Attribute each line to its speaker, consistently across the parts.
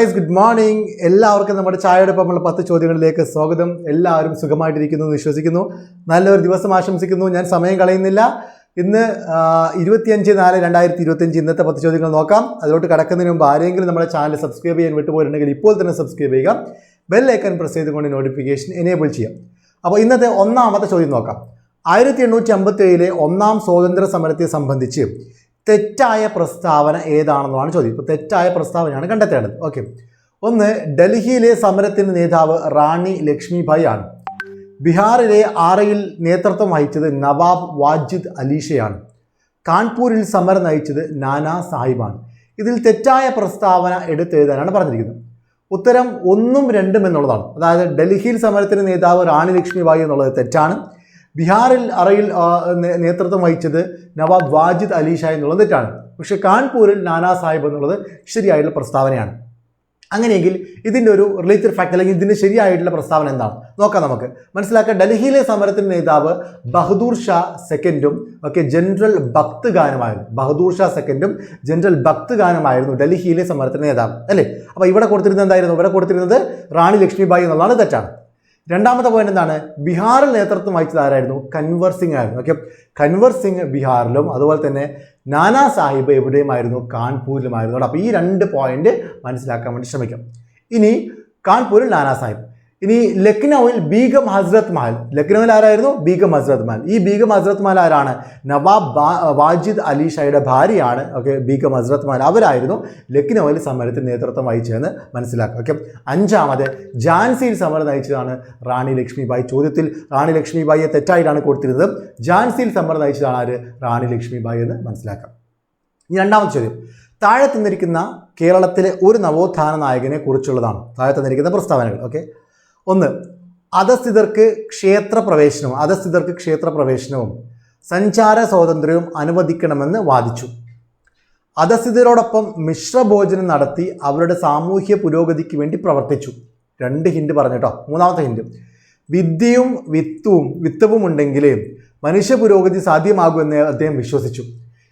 Speaker 1: Guys good morning. എല്ലാവർക്കും നമ്മുടെ ചായയോടൊപ്പമുള്ള പത്ത് ചോദ്യങ്ങളിലേക്ക് സ്വാഗതം. എല്ലാവരും സുഖമായിട്ടിരിക്കുന്നു എന്ന് വിശ്വസിക്കുന്നു. നല്ലൊരു ദിവസം ആശംസിക്കുന്നു. ഞാൻ സമയം കളയുന്നില്ല. ഇന്ന് ഇരുപത്തിയഞ്ച് നാല് രണ്ടായിരത്തി ഇരുപത്തിയഞ്ച് ഇന്നത്തെ പത്ത് ചോദ്യങ്ങൾ നോക്കാം. അതിലോട്ട് കടക്കുന്നതിന് മുമ്പ് ആരെങ്കിലും നമ്മുടെ ചാനൽ സബ്സ്ക്രൈബ് ചെയ്യാൻ വിട്ടുപോയിട്ടുണ്ടെങ്കിൽ ഇപ്പോൾ തന്നെ സബ്സ്ക്രൈബ് ചെയ്യുക. ബെൽ ഐക്കൺ പ്രസ് ചെയ്തുകൊണ്ട് നോട്ടിഫിക്കേഷൻ എനേബിൾ ചെയ്യാം അപ്പോൾ ഇന്നത്തെ ഒന്നാമത്തെ ചോദ്യം നോക്കാം. ആയിരത്തി എണ്ണൂറ്റി അമ്പത്തി ഏഴിലെ ഒന്നാം സ്വാതന്ത്ര്യ സമരത്തെ സംബന്ധിച്ച് തെറ്റായ പ്രസ്താവന ഏതാണെന്നാണ് ചോദ്യം. ഇപ്പോൾ തെറ്റായ പ്രസ്താവനയാണ് കണ്ടെത്തേണ്ടത്. ഓക്കെ. ഒന്ന് ഡൽഹിയിലെ സമരത്തിന്റെ നേതാവ് റാണി ലക്ഷ്മിഭായ് ആണ്. ബീഹാറിലെ ആറയിൽ നേതൃത്വം വഹിച്ചത് നവാബ് വാജിദ് അലീഷയാണ്. കാൺപൂരിൽ സമരം നയിച്ചത് നാനാ സാഹിബാണ്. ഇതിൽ തെറ്റായ പ്രസ്താവന എടുത്തെഴുതാനാണ് പറഞ്ഞിരിക്കുന്നത്. ഉത്തരം ഒന്നും രണ്ടും എന്നുള്ളതാണ്. അതായത് ഡൽഹിയിൽ സമരത്തിന്റെ നേതാവ് റാണി ലക്ഷ്മിബായി എന്നുള്ളത് തെറ്റാണ്. ബീഹാറിൽ അറയിൽ നേതൃത്വം വഹിച്ചത് നവാബ് വാജിദ് അലി ഷാ എന്നുള്ളത് തെറ്റാണ് പക്ഷേ കാൺപൂരിൽ നാനാ സാഹിബ് എന്നുള്ളത് ശരിയായിട്ടുള്ള പ്രസ്താവനയാണ്. അങ്ങനെയെങ്കിൽ ഇതിന്റെ ഒരു റിലേറ്റഡ് ഫാക്ട് അല്ലെങ്കിൽ ഇതിന്റെ ശരിയായിട്ടുള്ള പ്രസ്താവന എന്താണ്? നോക്കാം നമുക്ക്. മനസ്സിലാക്കുക ഡൽഹിയിലെ സമരത്തിന്റെ നേതാവ് ബഹദൂർ ഷാ സെക്കൻഡും ഒക്കെ ജനറൽ ഭക്ത് ഗാനമായിരുന്നു. ബഹദൂർ ഷാ സെക്കൻഡും ജനറൽ ഭക്ത് ഗാനമായിരുന്നു ഡൽഹിയിലെ സമരത്തിന്റെ നേതാവ്. അല്ലേ? അപ്പോൾ ഇവിടെ കൊടുത്തിരുന്നത് എന്തായിരുന്നു? ഇവിടെ കൊടുത്തിരുന്നത് റാണി ലക്ഷ്മിബായി എന്നുള്ളതാണ് തെറ്റാണ്. രണ്ടാമത്തെ പോയിന്റ് എന്താണ്? ബീഹാറിൽ നേതൃത്വം വഹിച്ചത് ആരായിരുന്നു? കൻവർ സിംഗ് ആയിരുന്നു. ഓക്കെ കൻവർ സിംഗ് ബീഹാറിലും അതുപോലെ തന്നെ നാനാ സാഹിബ് എവിടെയുമായിരുന്നു? കാൺപൂരിലുമായിരുന്നു. അപ്പോൾ ഈ രണ്ട് പോയിന്റ് മനസ്സിലാക്കാൻ വേണ്ടി ശ്രമിക്കാം. ഇനി കാൺപൂരിൽ നാനാ സാഹിബ്. ഇനി ലക്നൌവിൽ ബീഗം ഹസ്രത് മഹൽ. ലക്നൌവിൽ ആരായിരുന്നു? ബീഗം ഹസ്രത് മഹൽ. ഈ ബീഗം ഹസ്രത് മഹൽ ആരാണ്? നവാബ് വാജിദ് അലി ഷായുടെ ഭാര്യയാണ്. ഓക്കെ ബീഗം ഹസ്രത് മഹൽ. അവരായിരുന്നു ലക്നൌവിൽ സമരത്തിന് നേതൃത്വം വഹിച്ചതെന്ന് മനസ്സിലാക്കുക ഓക്കെ അഞ്ചാമത് ജാൻസിയിൽ സമരം നയിച്ചതാണ് റാണി ലക്ഷ്മിബായി. ചോദ്യത്തിൽ റാണി ലക്ഷ്മിബായിയെ തെറ്റായിട്ടാണ് കൊടുത്തിരുന്നത്. ജാൻസിയിൽ സമരം നയിച്ചതാണ് ആര്? റാണി ലക്ഷ്മിബായി എന്ന് മനസ്സിലാക്കാം. ഇനി രണ്ടാമത്തെ ചോദ്യം. താഴെ തന്നിരിക്കുന്ന കേരളത്തിലെ ഒരു നവോത്ഥാന നായകനെ കുറിച്ചുള്ളതാണ്. താഴെ തന്നിരിക്കുന്ന പ്രസ്താവനകൾ. ഓക്കെ ഒന്ന് അധസ്ഥിതർക്ക് ക്ഷേത്രപ്രവേശനവും അധസ്ഥിതർക്ക് ക്ഷേത്ര പ്രവേശനവും സഞ്ചാര സ്വാതന്ത്ര്യവും അനുവദിക്കണമെന്ന് വാദിച്ചു. അധസ്ഥിതരോടൊപ്പം മിശ്രഭോജനം നടത്തി അവരുടെ സാമൂഹ്യ പുരോഗതിക്ക് വേണ്ടി പ്രവർത്തിച്ചു. രണ്ട് ഹിൻഡ് പറഞ്ഞിട്ടോ മൂന്നാമത്തെ ഹിൻഡ് വിദ്യയും വിത്തും വിത്തവും ഉണ്ടെങ്കിൽ മനുഷ്യ പുരോഗതി സാധ്യമാകുമെന്ന് അദ്ദേഹം വിശ്വസിച്ചു.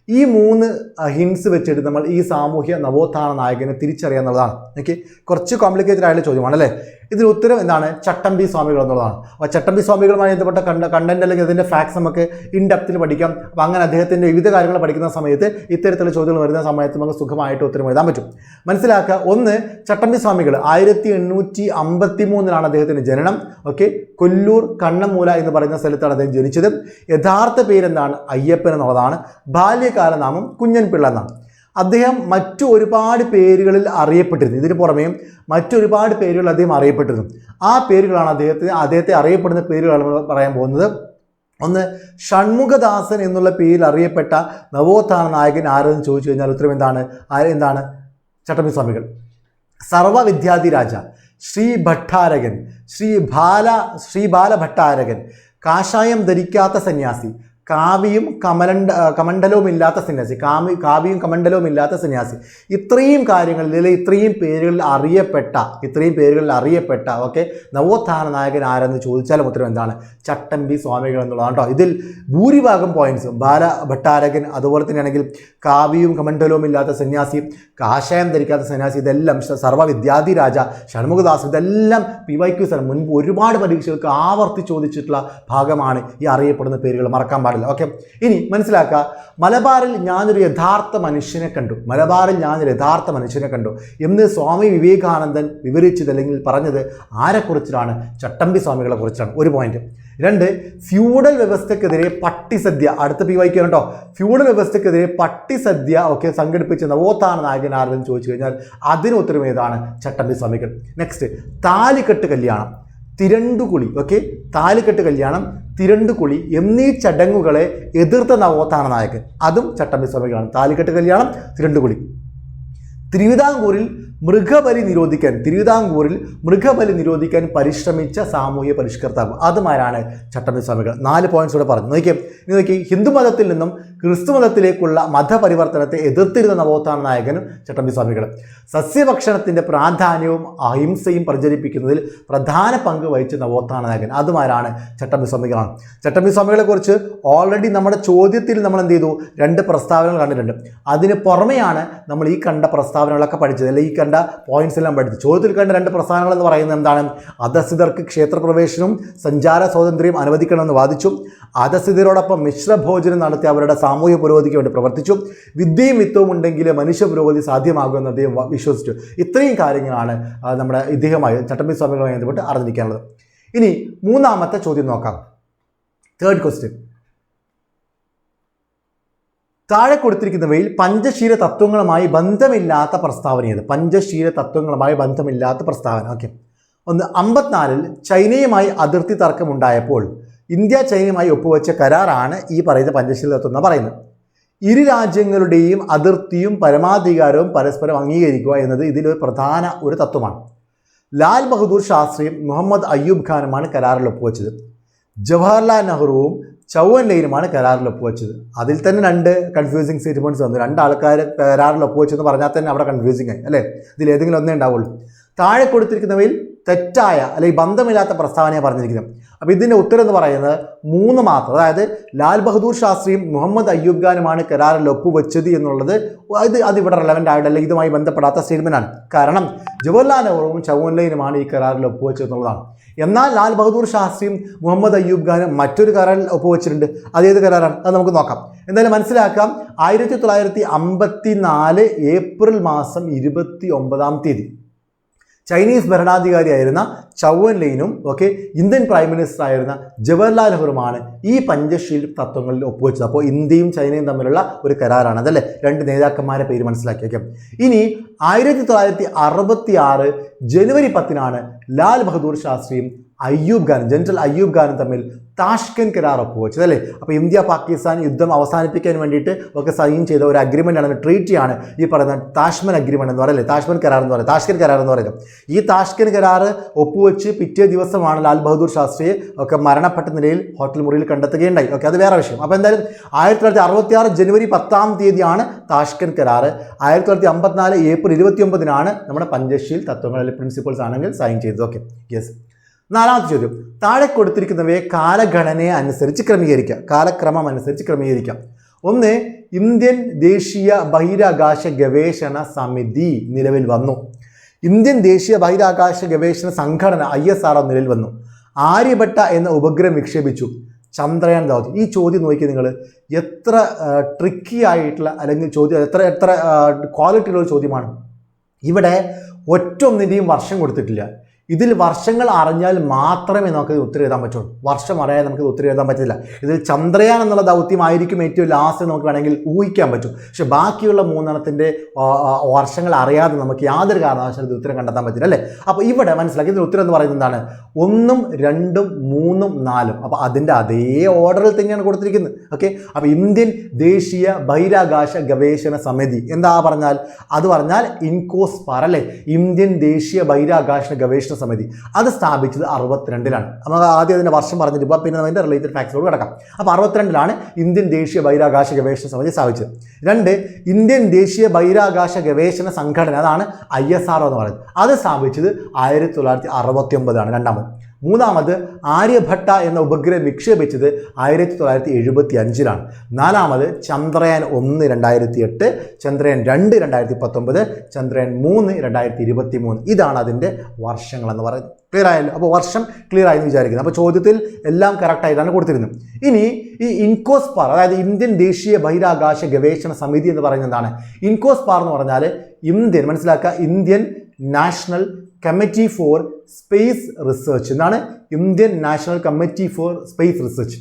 Speaker 1: ഈ മൂന്ന് ഹിൻസ് വെച്ചിട്ട് നമ്മൾ ഈ സാമൂഹ്യ നവോത്ഥാന നായകനെ തിരിച്ചറിയാന്നുള്ളതാണ്. എനിക്ക് കുറച്ച് കോംപ്ലിക്കേറ്റഡ് ആയിട്ടുള്ള ചോദ്യമാണ് അല്ലേ? ഇതിന് ഉത്തരം എന്താണ്? ചട്ടമ്പി സ്വാമികൾ എന്നുള്ളതാണ്. അപ്പോൾ ചട്ടമ്പി സ്വാമികളുമായി ബന്ധപ്പെട്ട കണ്ട കണ്ടന്റ് അല്ലെങ്കിൽ അതിന്റെ ഫാക്ട്സ് നമുക്ക് ഇൻ ഡെപ്തിൽ പഠിക്കാം. അപ്പോൾ അങ്ങനെ അദ്ദേഹത്തിന്റെ വിവിധ കാര്യങ്ങൾ പഠിക്കുന്ന സമയത്ത് ഇത്തരത്തിലുള്ള ചോദ്യങ്ങൾ വരുന്ന സമയത്ത് നമുക്ക് സുഖമായിട്ട് ഉത്തരം എഴുതാൻ പറ്റും. മനസ്സിലാക്കുക ഒന്ന് ചട്ടമ്പി സ്വാമികൾ ആയിരത്തി എണ്ണൂറ്റി അമ്പത്തി മൂന്നിലാണ് അദ്ദേഹത്തിന്റെ ജനനം. ഓക്കെ? കൊല്ലൂർ കണ്ണമൂല എന്ന് പറയുന്ന സ്ഥലത്താണ് അദ്ദേഹം ജനിച്ചത്. യഥാർത്ഥ പേരെന്താണ്? അയ്യപ്പൻ എന്നുള്ളതാണ്. ബാല്യകാലനാമം കുഞ്ഞൻ പിള്ള എന്നാണ്. അദ്ദേഹം മറ്റു ഒരുപാട് പേരുകളിൽ അറിയപ്പെട്ടിരുന്നു. ഇതിന് പുറമേ മറ്റൊരുപാട് പേരുകൾ അദ്ദേഹം അറിയപ്പെട്ടിരുന്നു. ആ പേരുകളാണ് അദ്ദേഹത്തിന് അദ്ദേഹത്തെ അറിയപ്പെടുന്ന പേരുകളാണ് പറയാൻ പോകുന്നത്. ഒന്ന് ഷൺമുഖദാസൻ എന്നുള്ള പേരിൽ അറിയപ്പെട്ട നവോത്ഥാന നായകൻ ആരെന്ന് ചോദിച്ചു കഴിഞ്ഞാൽ ഉത്തരം എന്താണ്? എന്താണ്? ചട്ടമ്പി സ്വാമികൾ. സർവവിദ്യാധിരാജ ശ്രീ ഭട്ടാരകൻ ശ്രീ ബാല ശ്രീ ബാല ഭട്ടാരകൻ കാഷായം ധരിക്കാത്ത സന്യാസി കാവിയും കമലണ്ട കമണ്ഡലവും ഇല്ലാത്ത സന്യാസി. കാവ്യ കാവിയും കമണ്ഡലവും ഇല്ലാത്ത സന്യാസി. ഇത്രയും കാര്യങ്ങളിൽ ഇത്രയും പേരുകളിൽ അറിയപ്പെട്ട ഇത്രയും പേരുകളിൽ അറിയപ്പെട്ട ഓക്കെ നവോത്ഥാന നായകൻ ആരെന്ന് ചോദിച്ചാലും ഉത്തരം എന്താണ്? ചട്ടമ്പി സ്വാമികൾ എന്നുള്ളതാണ് കേട്ടോ ഇതിൽ ഭൂരിഭാഗം പോയിന്റ്സും ബാല ഭട്ടാരകൻ അതുപോലെ തന്നെയാണെങ്കിൽ കാവിയും കമണ്ഡലവും ഇല്ലാത്ത സന്യാസി കാഷായം ധരിക്കാത്ത സന്യാസി ഇതെല്ലാം സ- സർവവിദ്യാധിരാജ ഷൺമുഖദാസ് ഇതെല്ലാം പി വൈ ക്യു സാർ മുൻപ് ഒരുപാട് പരീക്ഷകൾക്ക് ആവർത്തി ചോദിച്ചിട്ടുള്ള ഭാഗമാണ് ഈ അറിയപ്പെടുന്ന പേരുകൾ മറക്കാൻ പാടില്ല. ഓക്കെ ഇനി മനസ്സിലാക്കുക മലബാറിൽ ഞാനൊരു യഥാർത്ഥ മനുഷ്യനെ കണ്ടു. മലബാറിൽ ഞാനൊരു യഥാർത്ഥ മനുഷ്യനെ കണ്ടു. എന്ന് സ്വാമി വിവേകാനന്ദൻ വിവരിച്ചത് അല്ലെങ്കിൽ പറഞ്ഞത് ആരെക്കുറിച്ചിട്ടാണ് ചട്ടമ്പി സ്വാമികളെ കുറിച്ചാണ്. ഒരു പോയിന്റ് രണ്ട് ഫ്യൂഡൽ വ്യവസ്ഥക്കെതിരെ പട്ടിസദ്യ. അടുത്ത പി വായിക്കുക കേട്ടോ. ഫ്യൂഡൽ വ്യവസ്ഥക്കെതിരെ പട്ടിസദ്യ ഒക്കെ സംഘടിപ്പിച്ച നവോത്ഥാന നായകൻ ആരെന്ന് ചോദിച്ചു കഴിഞ്ഞാൽ അതിന് ഉത്തരം ഏതാണ് ചട്ടമ്പി സ്വാമികൾ. നെക്സ്റ്റ് താലിക്കെട്ട് കല്യാണം. തിരണ്ടുകുളി ഓക്കെ താലിക്കെട്ട് കല്യാണം തിരണ്ടുകുളി എന്നീ ചടങ്ങുകളെ എതിർത്ത നവോത്ഥാന നായകൻ. അതും ചട്ടമ്പി സ്വാമികളാണ് താലിക്കെട്ട് കല്യാണം തിരണ്ടുകുളി തിരുവിതാംകൂറിൽ മൃഗബലി നിരോധിക്കാൻ തിരുവിതാംകൂറിൽ മൃഗബലി നിരോധിക്കാൻ പരിശ്രമിച്ച സാമൂഹ്യ പരിഷ്കർത്താവ് അതുമാരാണ് ചട്ടമ്പി സ്വാമികൾ? നാല് പോയിന്റ്സ് ഇവിടെ പറഞ്ഞു. നോക്കിയാൽ നോക്കി ഹിന്ദു മതത്തിൽ നിന്നും ക്രിസ്തു മതത്തിലേക്കുള്ള മതപരിവർത്തനത്തെ എതിർത്തിരുന്ന നവോത്ഥാന നായകനും ചട്ടമ്പി സ്വാമികൾ. സസ്യഭക്ഷണത്തിന്റെ പ്രാധാന്യവും അഹിംസയും പ്രചരിപ്പിക്കുന്നതിൽ പ്രധാന പങ്ക് വഹിച്ച നവോത്ഥാന നായകൻ അതുമാരാണ് ചട്ടമ്പി സ്വാമികളാണ്. ചട്ടമ്പി സ്വാമികളെ കുറിച്ച് ഓൾറെഡി നമ്മുടെ ചോദ്യത്തിൽ നമ്മൾ എന്ത് ചെയ്തു? രണ്ട് പ്രസ്താവനകൾ കണ്ടിട്ടുണ്ട്. അതിന് പുറമെയാണ് നമ്മൾ ഈ കണ്ട പ്രസ്താവന പ്രസ്താവനകളൊക്കെ പഠിച്ചത്. അല്ലെങ്കിൽ ഈ കണ്ട പോയിന്റ്സ് എല്ലാം പഠിച്ചു. ചോദ്യത്തിൽ കണ്ട രണ്ട് പ്രസ്ഥാനങ്ങൾ എന്ന് പറയുന്നത് എന്താണ്? അധസ്ഥിതർക്ക് ക്ഷേത്രപ്രവേശനവും സഞ്ചാര സ്വാതന്ത്ര്യം അനുവദിക്കണമെന്ന് വാദിച്ചു. അധസ്ഥിതരോടൊപ്പം മിശ്രഭോജനം നടത്തി അവരുടെ സാമൂഹ്യ പുരോഗതിക്ക് വേണ്ടി പ്രവർത്തിച്ചു. വിദ്യയും വിത്തവും ഉണ്ടെങ്കിൽ മനുഷ്യ പുരോഗതി സാധ്യമാകുമെന്ന് അദ്ദേഹം വിശ്വസിച്ചു. ഇത്രയും കാര്യങ്ങളാണ് നമ്മുടെ ഇദ്ദേഹമായി ചട്ടമ്പി സ്വാമികളുമായി ബന്ധപ്പെട്ട് അറിഞ്ഞിരിക്കാനുള്ളത്. ഇനി മൂന്നാമത്തെ ചോദ്യം നോക്കാം. തേർഡ് ക്വസ്റ്റ്യൻ താഴെ കൊടുത്തിരിക്കുന്നവയിൽ പഞ്ചശീല തത്വങ്ങളുമായി ബന്ധമില്ലാത്ത പ്രസ്താവന ഏത് പഞ്ചശീല തത്വങ്ങളുമായി ബന്ധമില്ലാത്ത പ്രസ്താവന. ഓക്കെ. ഒന്ന് അമ്പത്തിനാലിൽ ചൈനയുമായി അതിർത്തി തർക്കമുണ്ടായപ്പോൾ ഇന്ത്യ ചൈനയുമായി ഒപ്പുവെച്ച കരാറാണ് ഈ പറയുന്ന പഞ്ചശീല തത്വം എന്ന് പറയുന്നത്. ഇരു രാജ്യങ്ങളുടെയും അതിർത്തിയും പരമാധികാരവും പരസ്പരം അംഗീകരിക്കുക എന്നത് ഇതിലൊരു പ്രധാന ഒരു തത്വമാണ്. ലാൽ ബഹദൂർ ശാസ്ത്രിയും മുഹമ്മദ് അയ്യൂബ് ഖാനുമാണ് കരാറിൽ ഒപ്പുവെച്ചത്. ജവഹർലാൽ നെഹ്റുവും ചൗവൻ ലൈനുമാണ് കരാറിൽ ഒപ്പുവെച്ചത്. അതിൽ തന്നെ രണ്ട് കൺഫ്യൂസിങ് സ്റ്റേറ്റ്മെന്റ്സ് വന്നു. രണ്ട് ആൾക്കാർ കരാറിൽ ഒപ്പുവെച്ചെന്ന് പറഞ്ഞാൽ തന്നെ അവിടെ കൺഫ്യൂസിങ് ആയി അല്ലേ? ഇതിൽ ഏതെങ്കിലും ഒന്നേ ഉണ്ടാവുള്ളൂ. താഴെ കൊടുത്തിരിക്കുന്നവയിൽ തെറ്റായ അല്ലെങ്കിൽ ബന്ധമില്ലാത്ത പ്രസ്താവനയാണ് പറഞ്ഞിരിക്കുന്നത്. അപ്പോൾ ഇതിന്റെ ഉത്തരം എന്ന് പറയുന്നത് മൂന്ന് മാത്രം. അതായത് ലാൽ ബഹദൂർ ശാസ്ത്രിയും മുഹമ്മദ് അയ്യൂബ് ഖാനുമാണ് കരാറിൽ ഒപ്പുവെച്ചത് എന്നുള്ളത് അത് അതിവിടെ റെലവന്റ് ആയിട്ട് അല്ലെങ്കിൽ ഇതുമായി ബന്ധപ്പെടാത്ത സ്റ്റേറ്റ്മെന്റ് ആണ്. കാരണം ജവഹർലാൽ നെഹ്റുവും ചൗവൻലൈനുമാണ് ഈ കരാറിൽ ഒപ്പുവെച്ചത് എന്നുള്ളതാണ്. എന്നാൽ ലാൽ ബഹദൂർ ശാസ്ത്രിയും മുഹമ്മദ് അയ്യൂബ് ഖാനും മറ്റൊരു കരാറിൽ ഒപ്പുവെച്ചിട്ടുണ്ട്. അതേത് കരാറാണ്? അത് നമുക്ക് നോക്കാം. എന്തായാലും മനസ്സിലാക്കാം ആയിരത്തി തൊള്ളായിരത്തി അമ്പത്തി നാല് ഏപ്രിൽ മാസം ഇരുപത്തി ഒമ്പതാം തീയതി ചൈനീസ് ഭരണാധികാരിയായിരുന്ന ചൗവൻ ലൈനും ഓക്കെ ഇന്ത്യൻ പ്രൈം മിനിസ്റ്റർ ആയിരുന്ന ജവഹർലാൽ നെഹ്റുമാണ് ഈ പഞ്ചശീൽ തത്വങ്ങളിൽ ഒപ്പുവെച്ചത്. അപ്പോൾ ഇന്ത്യയും ചൈനയും തമ്മിലുള്ള ഒരു കരാറാണ് അതല്ലേ രണ്ട് നേതാക്കന്മാരെ പേര് മനസ്സിലാക്കിയേക്കാം. ഇനി ആയിരത്തി തൊള്ളായിരത്തി അറുപത്തി ആറ് ജനുവരി പത്തിനാണ് ലാൽ ബഹദൂർ ശാസ്ത്രിയും അയ്യൂബ് ഖാനും ജനറൽ അയ്യൂബ് ഖാനും തമ്മിൽ താഷ്കൻ കരാർ ഒപ്പുവെച്ചത് അല്ലേ? അപ്പോൾ ഇന്ത്യ പാകിസ്ഥാൻ യുദ്ധം അവസാനിപ്പിക്കാൻ വേണ്ടിയിട്ട് ഒക്കെ സൈൻ ചെയ്ത ഒരു അഗ്രിമെന്റ് ആണ് ട്രീറ്റിയാണ് ഈ പറയുന്ന താഷ്മൻ അഗ്രിമെന്റ് എന്ന് പറയുന്നത് താഷ്മൻ കരാർ എന്ന് പറയുന്നത് താഷ്കൻ കരാർ എന്ന് പറയുന്നത്. ഈ താഷ്കൻ കരാർ ഒപ്പുവെച്ച് പിറ്റേ ദിവസമാണ് ലാൽ ബഹദൂർ ശാസ്ത്രിയെ ഒക്കെ മരണപ്പെട്ട നിലയിൽ ഹോട്ടൽ മുറിയിൽ കണ്ടെത്തുകയുണ്ടായി. ഓക്കെ അത് വേറെ വിഷയം. അപ്പോൾ എന്തായാലും ആയിരത്തി തൊള്ളായിരത്തി അറുപത്തി ആറ് ജനുവരി പത്താം തീയതിയാണ് താഷ്കൻ കരാർ. ആയിരത്തി തൊള്ളായിരത്തി അമ്പത്തിനാല് ഏപ്രിൽ ഇരുപത്തി ഒമ്പതിനാണ് നമ്മുടെ പഞ്ചശീൽ തത്വങ്ങൾ അല്ലെങ്കിൽ പ്രിൻസിപ്പിൾസ് ആണെങ്കിൽ സൈൻ ചെയ്തത്. ഓക്കെ യെസ് നാലാമത്തെ ചോദ്യം. താഴെ കൊടുത്തിരിക്കുന്നവയെ കാലഗണനയെ അനുസരിച്ച് ക്രമീകരിക്കാം. കാലക്രമം അനുസരിച്ച് ക്രമീകരിക്കാം. ഒന്ന് ഇന്ത്യൻ ദേശീയ ബഹിരാകാശ ഗവേഷണ സമിതി നിലവിൽ വന്നു. ഇന്ത്യൻ ദേശീയ ബഹിരാകാശ ഗവേഷണ സംഘടന ഐ എസ് ആർ നിലവിൽ വന്നു. ആര്യഭട്ട എന്ന ഉപഗ്രഹം വിക്ഷേപിച്ചു. ചന്ദ്രയാൻ ദൗത്യം. ഈ ചോദ്യം നോക്കി നിങ്ങൾ എത്ര ട്രിക്കി ആയിട്ടുള്ള അല്ലെങ്കിൽ ചോദ്യം എത്ര എത്ര ക്വാളിറ്റിയുള്ള ചോദ്യമാണ്. ഇവിടെ ഒറ്റൊന്നിന്റെയും വർഷം കൊടുത്തിട്ടില്ല. ഇതിൽ വർഷങ്ങൾ അറിഞ്ഞാൽ മാത്രമേ നമുക്ക് ഇത് ഉത്തരം എഴുതാൻ പറ്റുള്ളൂ. വർഷം അറിയാതെ നമുക്ക് ഉത്തരം എഴുതാൻ പറ്റില്ല. ഇതിൽ ചന്ദ്രയാൻ എന്നുള്ള ദൗത്യമായിരിക്കും ഏറ്റവും ലാസ്റ്റ് നമുക്ക് വേണമെങ്കിൽ ഊഹിക്കാൻ പറ്റും. പക്ഷെ ബാക്കിയുള്ള മൂന്നെണ്ണത്തിന്റെ വർഷങ്ങൾ അറിയാതെ നമുക്ക് യാതൊരു കാരണവശാലും ഇത് ഉത്തരം കണ്ടെത്താൻ പറ്റില്ല അല്ലേ? അപ്പോൾ ഇവിടെ മനസ്സിലാക്കി ഇതിന് ഉത്തരം എന്ന് പറയുന്നത് എന്താണ്? ഒന്നും രണ്ടും മൂന്നും നാലും. അപ്പോൾ അതിന്റെ അതേ ഓർഡറിൽ തന്നെയാണ് കൊടുത്തിരിക്കുന്നത്. ഓക്കെ അപ്പോൾ ഇന്ത്യൻ ദേശീയ ബഹിരാകാശ ഗവേഷണ സമിതി എന്താ പറഞ്ഞാൽ? അത് പറഞ്ഞാൽ ഇൻകോസ്പാർ അല്ലേ? ഇന്ത്യൻ ദേശീയ ബഹിരാകാശ ഗവേഷണ സമിതി. അത് സ്ഥാപിച്ചത് അറുപത്തിരണ്ടിലാണ്. നമുക്ക് ആദ്യം അതിന്റെ വർഷം പറഞ്ഞിട്ട് ഇപ്പോൾ പിന്നെ അതിന്റെ റിലേറ്റഡ് ഫാക്ട്സിലോട് കിടക്കാം. അപ്പോൾ അറുപത്തിരണ്ടിലാണ് ഇന്ത്യൻ ദേശീയ ബഹിരാകാശ ഗവേഷണ സമിതി സ്ഥാപിച്ചത്. രണ്ട് ഇന്ത്യൻ ദേശീയ ബഹിരാകാശ ഗവേഷണ സംഘടന അതാണ് ഐ എസ് ആർ എന്ന് പറയുന്നത്. അത് സ്ഥാപിച്ചത് ആയിരത്തി തൊള്ളായിരത്തി അറുപത്തി ഒമ്പതാണ് രണ്ടാമത്. മൂന്നാമത് ആര്യഭട്ട എന്ന ഉപഗ്രഹം വിക്ഷേപിച്ചത് ആയിരത്തി തൊള്ളായിരത്തി എഴുപത്തി അഞ്ചിലാണ് നാലാമത് ചന്ദ്രയാൻ ഒന്ന് രണ്ടായിരത്തി എട്ട് ചന്ദ്രയാൻ രണ്ട് രണ്ടായിരത്തി പത്തൊമ്പത് ചന്ദ്രയാൻ മൂന്ന് രണ്ടായിരത്തി ഇരുപത്തി മൂന്ന് ഇതാണ് അതിന്റെ വർഷങ്ങളെന്ന് പറയുന്നത്. ക്ലിയർ ആയല്ലോ? അപ്പോൾ വർഷം ക്ലിയർ ആയെന്ന് വിചാരിക്കുന്നത് അപ്പോൾ ചോദ്യത്തിൽ എല്ലാം കറക്റ്റായിട്ടാണ് കൊടുത്തിരുന്നത്. ഇനി ഈ ഇൻകോസ്പാർ അതായത് ഇന്ത്യൻ ദേശീയ ബഹിരാകാശ ഗവേഷണ സമിതി എന്ന് പറയുന്നത് എന്താണ്? ഇൻകോസ്പാർ എന്ന് പറഞ്ഞാൽ ഇന്ത്യൻ മനസ്സിലാക്കുക Indian National Committee for Space Research എന്നാണ് Indian National Committee for Space Research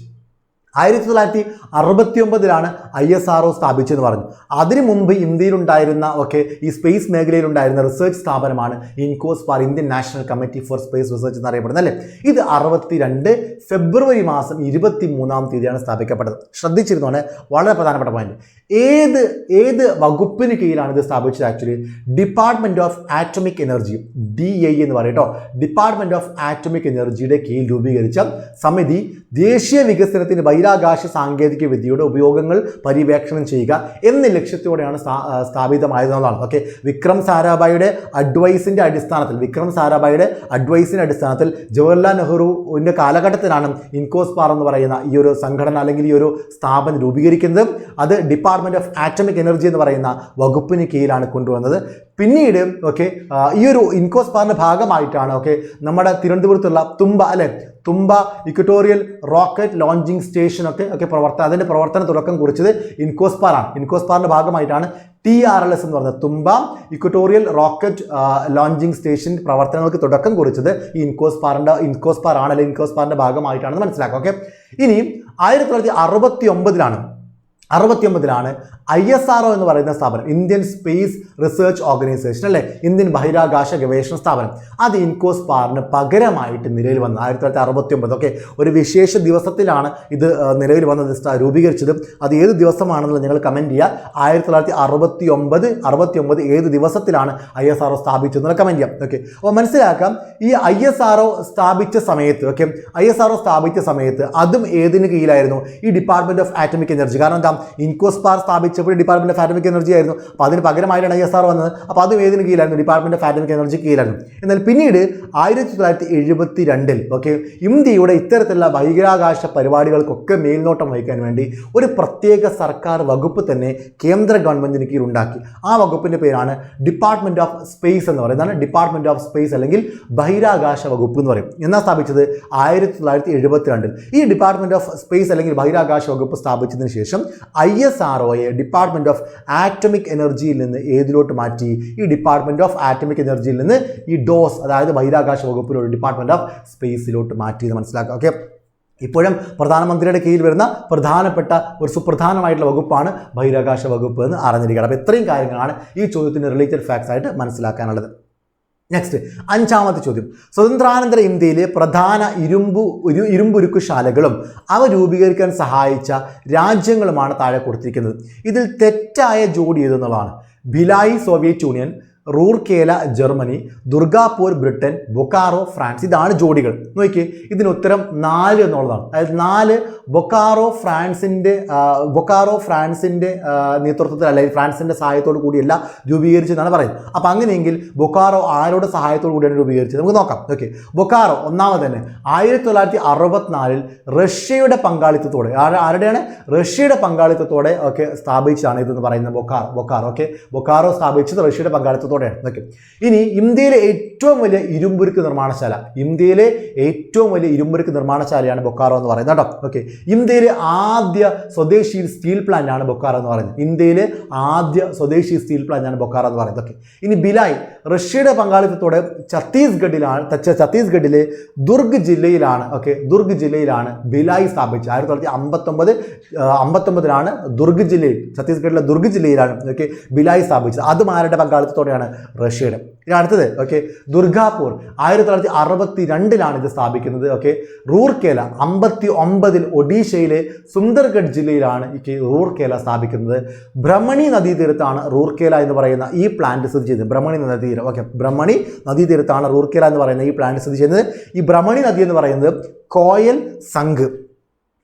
Speaker 1: ആയിരത്തി തൊള്ളായിരത്തി അറുപത്തി ഒമ്പതിലാണ് ഐ എസ് ആർ ഒ സ്ഥാപിച്ചെന്ന് പറഞ്ഞു. അതിനു മുമ്പ് ഇന്ത്യയിലുണ്ടായിരുന്ന ഒക്കെ ഈ സ്പേസ് മേഖലയിലുണ്ടായിരുന്ന റിസർച്ച് സ്ഥാപനമാണ് ഇൻകോസ് for Indian National Committee for Space Research എന്നറിയപ്പെടുന്നത് അല്ലേ? ഇത് അറുപത്തിരണ്ട് ഫെബ്രുവരി മാസം ഇരുപത്തി മൂന്നാം തീയതിയാണ് സ്ഥാപിക്കപ്പെട്ടത്. ശ്രദ്ധിച്ചിരുന്നോണ് വളരെ പ്രധാനപ്പെട്ട പോയിന്റ് ഏത് ഏത് വകുപ്പിന് കീഴിലാണ് ഇത് സ്ഥാപിച്ചത് actually department of atomic energy D I എന്ന് പറയും കേട്ടോ ഡിപ്പാർട്ട്മെന്റ് ഓഫ് ആറ്റോമിക് എനർജിയുടെ കീഴിൽ രൂപീകരിച്ച സമിതി ദേശീയ വികസനത്തിന് ബഹിരാകാശ സാങ്കേതിക വിദ്യയുടെ ഉപയോഗങ്ങൾ പര്യവേക്ഷണം ചെയ്യുക എന്ന ലക്ഷ്യത്തോടെയാണ് സ്ഥാപിതമായതെന്നുള്ളതാണ്. ഓക്കെ വിക്രം സാരാഭായിയുടെ അഡ്വൈസിന്റെ അടിസ്ഥാനത്തിൽ വിക്രം സാരാഭായിയുടെ അഡ്വൈസിന്റെ അടിസ്ഥാനത്തിൽ ജവഹർലാൽ നെഹ്റുവിന്റെ കാലഘട്ടത്തിലാണ് ഇൻകോസ്പാർ എന്ന് പറയുന്ന ഈ ഒരു സംഘടന അല്ലെങ്കിൽ ഈ ഒരു സ്ഥാപനം രൂപീകരിക്കുന്നത്. അത് ഡിപ്പാർട്ട്മെന്റ് ഓഫ് ആറ്റമിക് എനർജി എന്ന് പറയുന്ന വകുപ്പിന് കീഴിലാണ് കൊണ്ടുവന്നത്. പിന്നീട് ഓക്കെ ഈ ഒരു ഇൻകോസ്പാറിന്റെ ഭാഗമായിട്ടാണ് ഓക്കെ നമ്മുടെ തിരുവനന്തപുരത്തുള്ള തുമ്പ അല്ലെ Thumba equatorial rocket launching station ഒക്കെ പ്രവർത്തനം അതിന്റെ പ്രവർത്തന തുടക്കം കുറിച്ചത് ഇൻകോസ്പാറാണ് ഇൻകോസ്പാറിന്റെ ഭാഗമായിട്ടാണ് ടി ആർ എൽ എസ് എന്ന് പറയുന്നത്. Thumba equatorial rocket launching station പ്രവർത്തനങ്ങൾക്ക് തുടക്കം കുറിച്ചത് ഈ ഇൻകോസ്പാറിന്റെ ഇൻകോസ്പാർ ആണ് അല്ലെങ്കിൽ ഇൻകോസ്പാറിന്റെ ഭാഗമായിട്ടാണെന്ന് മനസ്സിലാക്കാം ഓക്കെ ഇനി ആയിരത്തി തൊള്ളായിരത്തി അറുപത്തി ഒമ്പതിലാണ് അറുപത്തിയൊമ്പതിലാണ് ഐ എസ് ആർ ഒ എന്ന് പറയുന്ന സ്ഥാപനം ഇന്ത്യൻ സ്പേസ് റിസർച്ച് ഓർഗനൈസേഷൻ അല്ലെ? ഇന്ത്യൻ ബഹിരാകാശ ഗവേഷണ സ്ഥാപനം. അത് ഇൻകോസ്പാറിന് പകരമായിട്ട് നിലയിൽ വന്നത് ആയിരത്തി തൊള്ളായിരത്തി അറുപത്തി ഒമ്പത് ഓക്കെ ഒരു വിശേഷ ദിവസത്തിലാണ് ഇത് നിലവിൽ വന്നത് രൂപീകരിച്ചത്. അത് ഏത് ദിവസമാണെന്നുള്ളത് നിങ്ങൾ കമന്റ് ചെയ്യുക. ആയിരത്തി തൊള്ളായിരത്തി അറുപത്തി ഒമ്പത് അറുപത്തി ഒമ്പത് ഏത് ദിവസത്തിലാണ് ഐ എസ് ആർ ഒ സ്ഥാപിച്ചതെന്ന് കമന്റ് ചെയ്യാം. ഓക്കെ അപ്പോൾ മനസ്സിലാക്കാം ഈ ഐ എസ് ആർ ഒ സ്ഥാപിച്ച സമയത്ത് okay I S R O സ്ഥാപിച്ച സമയത്ത് അതും ഏതിന് കീഴിലായിരുന്നു? ഈ ഡിപ്പാർട്ട്മെന്റ് ഓഫ് ആറ്റമിക് എനർജി. കാരണം എന്താ? ഇൻകോസ്പാർ സ്ഥാപിച്ചപ്പോൾ ഡിപ്പാർട്ട്മെന്റ് ഓഫ് ആറ്റമിക് എനർജി ആയിരുന്നു. അപ്പോൾ അതിന് പകരമായിട്ടാണ് ഐ എസ് ആർ വന്നത്. അപ്പോൾ അതും ഏതിന് കീഴിലായിരുന്നു? ഡിപ്പാർട്ട്മെന്റ് ഓഫ് ആറ്റമിക് എനർജി കീഴിലായിരുന്നു. എന്നാൽ പിന്നീട് ആയിരത്തി തൊള്ളായിരത്തി എഴുപത്തി രണ്ടിൽ ഓക്കെ ഇന്ത്യയുടെ ഇത്തരത്തിലുള്ള ബഹിരാകാശ പരിപാടികൾക്കൊക്കെ മേൽനോട്ടം വഹിക്കാൻ വേണ്ടി ഒരു പ്രത്യേക സർക്കാർ വകുപ്പ് തന്നെ കേന്ദ്ര ഗവൺമെന്റിന് കീഴിൽ ഉണ്ടാക്കി ആ വകുപ്പിന്റെ പേരാണ് ഡിപ്പാർട്ട്മെന്റ് ഓഫ് സ്പേസ് എന്ന് പറയുന്നതാണ് ഡിപ്പാർട്ട്മെന്റ് ഓഫ് സ്പേസ് അല്ലെങ്കിൽ ബഹിരാകാശ വകുപ്പ് എന്ന് പറയും. എന്നാ സ്ഥാപിച്ചത്? ആയിരത്തി തൊള്ളായിരത്തി എഴുപത്തിരണ്ടിൽ ഈ ഡിപ്പാർട്ട്മെന്റ് ഓഫ് സ്പേസ് അല്ലെങ്കിൽ ബഹിരാകാശ വകുപ്പ് സ്ഥാപിച്ചതിന് ശേഷം ഐ എസ് ആർ ഒയെ ഡിപ്പാർട്ട്മെന്റ് ഓഫ് ആറ്റമിക് എനർജിയിൽ നിന്ന് ഏതിലോട്ട് മാറ്റി? ഈ ഡിപ്പാർട്ട്മെന്റ് ഓഫ് ആറ്റമിക് എനർജിയിൽ നിന്ന് ഈ ഡോസ് അതായത് ബഹിരാകാശ വകുപ്പിലുള്ള ഡിപ്പാർട്ട്മെന്റ് ഓഫ് സ്പേസിലോട്ട് മാറ്റി എന്ന് മനസ്സിലാക്കുക ഓക്കെ ഇപ്പോഴും പ്രധാനമന്ത്രിയുടെ കീഴിൽ വരുന്ന പ്രധാനപ്പെട്ട ഒരു സുപ്രധാനമായിട്ടുള്ള വകുപ്പാണ് ബഹിരാകാശ വകുപ്പ് എന്ന് അറിഞ്ഞിരിക്കണം. അപ്പോൾ ഇത്രയും കാര്യങ്ങളാണ് ഈ ചോദ്യത്തിന് റിലേറ്റഡ് ഫാക്ട്സ് ആയിട്ട് മനസ്സിലാക്കാനുള്ളത്. നെക്സ്റ്റ് അഞ്ചാമത്തെ ചോദ്യം. സ്വതന്ത്രാനന്തര ഇന്ത്യയിലെ പ്രധാന ഇരുമ്പു ഒരു ഇരുമ്പുരുക്കുശാലകളും അവ രൂപീകരിക്കാൻ സഹായിച്ച രാജ്യങ്ങളുമാണ് താഴെ കൊടുത്തിരിക്കുന്നത്. ഇതിൽ തെറ്റായ ജോഡി ഏതെന്നുള്ളതാണ്. Bhilai Soviet Union Rourkela Germany Durgapur Britain Bokaro France ഇതാണ് ജോഡികൾ. നോക്കിയേ ഇതിന് ഉത്തരം നാല് എന്നുള്ളതാണ്. അതായത് നാല് ബൊക്കാറോ ഫ്രാൻസിന്റെ ബൊക്കാറോ ഫ്രാൻസിന്റെ നേതൃത്വത്തിൽ അല്ലെങ്കിൽ ഫ്രാൻസിന്റെ സഹായത്തോടു കൂടിയല്ല രൂപീകരിച്ചതെന്നാണ് പറയുന്നത്. അപ്പോൾ അങ്ങനെയെങ്കിൽ ബൊക്കാറോ ആരുടെ സഹായത്തോടു കൂടിയാണ് രൂപീകരിച്ചത്? നമുക്ക് നോക്കാം. ഓക്കെ ബൊക്കാറോ ഒന്നാമത് തന്നെ ആയിരത്തി തൊള്ളായിരത്തി അറുപത്തിനാലിൽ റഷ്യയുടെ പങ്കാളിത്തത്തോടെ ആര- ആരുടെയാണ്? റഷ്യയുടെ പങ്കാളിത്തത്തോടെ ഒക്കെ സ്ഥാപിച്ചാണ് ഇതെന്ന് പറയുന്നത് ബൊക്കാറോ ബൊക്കാറോ ഓക്കെ? ബൊക്കാറോ സ്ഥാപിച്ചത് റഷ്യയുടെ പങ്കാളിത്തത്തോടെയാണ് ഓക്കെ ഇനി ഇന്ത്യയിലെ ഏറ്റവും വലിയ ഇരുമ്പുരുക്ക് നിർമ്മാണശാല. ഇന്ത്യയിലെ ഏറ്റവും വലിയ ഇരുമ്പുരുക്ക് നിർമ്മാണശാലയാണ് ബൊക്കാറോ എന്ന് പറയുന്നത് കേട്ടോ. ഓക്കെ ഇന്ത്യയിലെ ആദ്യ സ്വദേശി സ്റ്റീൽ പ്ലാന്റ് ആണ് ബൊക്കാറോ എന്ന് പറയുന്നത്. ഇന്ത്യയിലെ ആദ്യ സ്വദേശി സ്റ്റീൽ പ്ലാന്റ് ആണ് ബൊക്കാറോ എന്ന് പറയുന്നത്. ഓക്കെ ഇനി ബിലായ് റഷ്യയുടെ പങ്കാളിത്തത്തോടെ ഛത്തീസ്ഗഡിലാണ് ഛത്തീസ്ഗഡിലെ ദുർഗ് ജില്ലയിലാണ് ഓക്കെ ദുർഗ് ജില്ലയിലാണ് ബിലായ് സ്ഥാപിച്ചത്. ആയിരത്തി തൊള്ളായിരത്തി അമ്പത്തൊമ്പത് അമ്പത്തൊമ്പതിലാണ് ദുർഗ് ജില്ലയിൽ ഛത്തീസ്ഗഡിലെ ദുർഗ് ജില്ലയിലാണ് ഓക്കെ ബിലായ് സ്ഥാപിച്ചത്. അതും ആരുടെ പങ്കാളിത്തത്തോടെയാണ്? റഷ്യയുടെ. ഇനി അടുത്തത് ഓക്കെ ദുർഗാപൂർ ആയിരത്തി തൊള്ളായിരത്തി അറുപത്തി രണ്ടിലാണ് ഇത് സ്ഥാപിക്കുന്നത് ഓക്കെ റൂർക്കേല അമ്പത്തി ഒമ്പതിൽ ഒഡീഷയിലെ സുന്ദർഗഡ് ജില്ലയിലാണ് ഈ റൂർക്കേല സ്ഥാപിക്കുന്നത്. ബ്രഹ്മണി നദീതീരത്താണ് റൂർക്കേല എന്ന് പറയുന്ന ഈ പ്ലാന്റ് സ്ഥിതി ചെയ്യുന്നത്. ബ്രഹ്മണി നദീതീരം ഓക്കെ ബ്രഹ്മണി നദീതീരത്താണ് റൂർക്കേല എന്ന് പറയുന്ന ഈ പ്ലാന്റ് സ്ഥിതി ചെയ്യുന്നത്. ഈ ബ്രഹ്മണി നദി എന്ന് പറയുന്നത് കോയൽ സംഘ്.